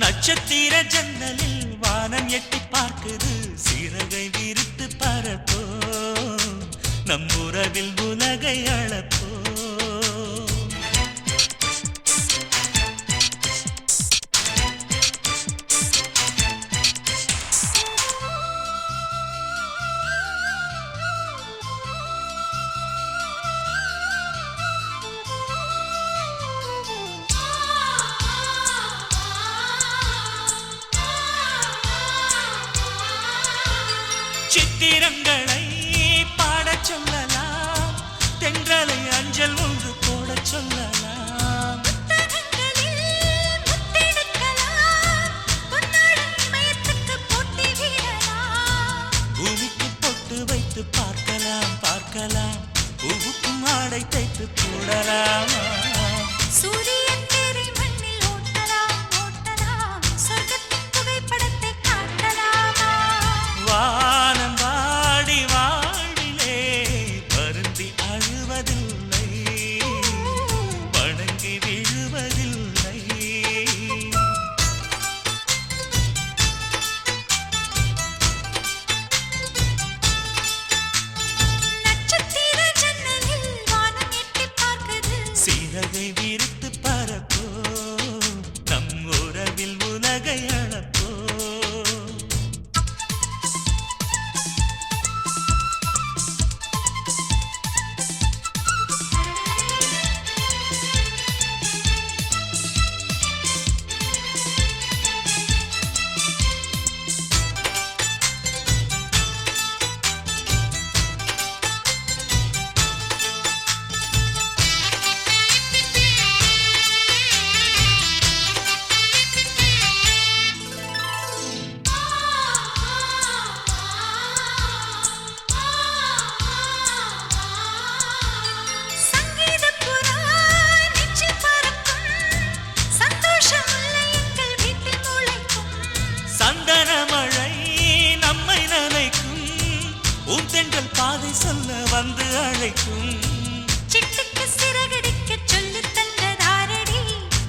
நட்சத்திர ஜன்னலில் வானம் எட்டி பார்க்குது. சிறகை விரித்து பரப்போ நம் உறவில் உலகை அளப்போ சித்திரங்களை பாடச் சொல்லலாம். தென்றலை அஞ்சல் ஒன்று போடச் சொல்லலாம். பூமிக்கு பொட்டு வைத்து பார்க்கலாம் பார்க்கலாம். பூவுக்கும் ஆடை தைத்து போடலாமா? சூரிய baby. சொல்ல வந்து அழைக்கும். சிட்டுக்கு சிறகடிக்கச் சொல்லித் தந்ததாரடி.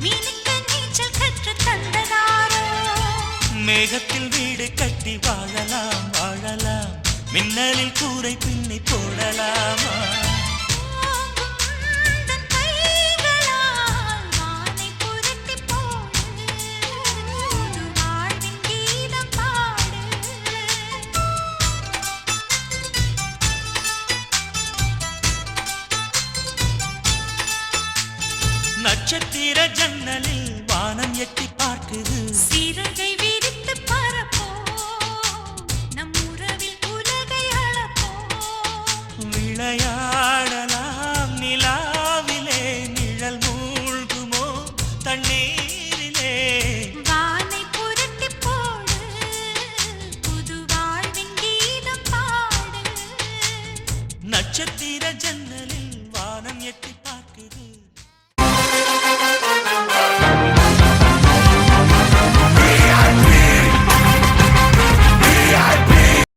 மீனுக்கு நீச்சல் கற்றுத் தந்ததாரோ. மேகத்தில் வீடு கட்டி வாழலாம் வாழலாம். மின்னலில் கூரை பின்னி போடலாமா? நட்சத்திர ஜன்னலில் வானம் எட்டி பார்க்குது. சீரகை விரித்து பரப்போம் நம் உறவில் உலகை அளப்போம் விளையாடலாம் நிலாவிலே நிழல் மூழ்குமோ தண்ணீரிலே. வானை புரட்டி போடு. புது வாழ்வின் கீதம் பாடு. நட்சத்திர ஜன்னல்